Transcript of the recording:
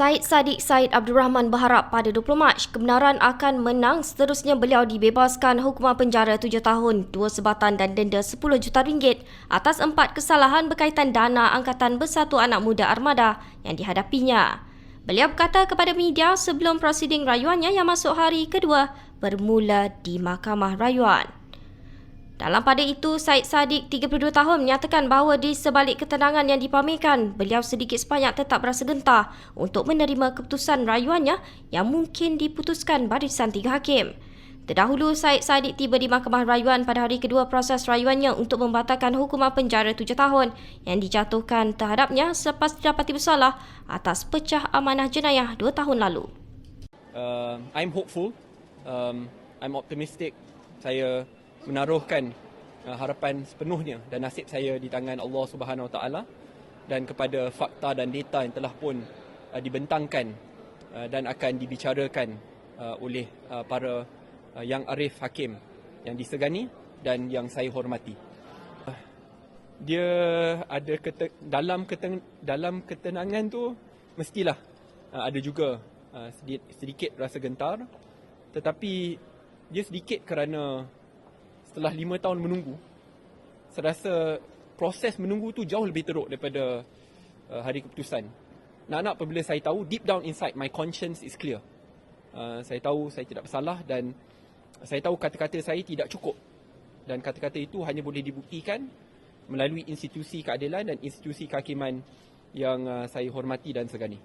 Said Sadiq Said Abdul Rahman berharap pada 20 Mac kebenaran akan menang seterusnya beliau dibebaskan hukuman penjara 7 tahun, 2 sebatan dan denda 10 juta ringgit atas empat kesalahan berkaitan dana angkatan bersatu anak muda armada yang dihadapinya. Beliau berkata kepada media sebelum prosiding rayuannya yang masuk hari kedua bermula di Mahkamah Rayuan. Dalam pada itu, Said Sadiq, 32 tahun, menyatakan bahawa di sebalik ketenangan yang dipamerkan, beliau sedikit sebanyak tetap berasa gentar untuk menerima keputusan rayuannya yang mungkin diputuskan barisan tiga hakim. Terdahulu, Said Sadiq tiba di Mahkamah Rayuan pada hari kedua proses rayuannya untuk membatalkan hukuman penjara tujuh tahun yang dijatuhkan terhadapnya selepas didapati bersalah atas pecah amanah jenayah dua tahun lalu. Uh, I'm hopeful. Um, I'm optimistic. Saya menaruhkan uh, harapan sepenuhnya dan nasib saya di tangan Allah Subhanahu Wa Taala dan kepada fakta dan data yang telah pun uh, dibentangkan uh, dan akan dibicarakan uh, oleh uh, para uh, yang arif hakim yang disegani dan yang saya hormati. Uh, dia ada kete- dalam keten- dalam ketenangan tu mestilah uh, ada juga uh, sedikit, sedikit rasa gentar tetapi dia sedikit kerana setelah lima tahun menunggu, saya rasa proses menunggu tu jauh lebih teruk daripada uh, hari keputusan. Nak-nak apabila saya tahu, deep down inside, my conscience is clear. Uh, saya tahu saya tidak bersalah dan saya tahu kata-kata saya tidak cukup. Dan kata-kata itu hanya boleh dibuktikan melalui institusi keadilan dan institusi kehakiman yang uh, saya hormati dan segani.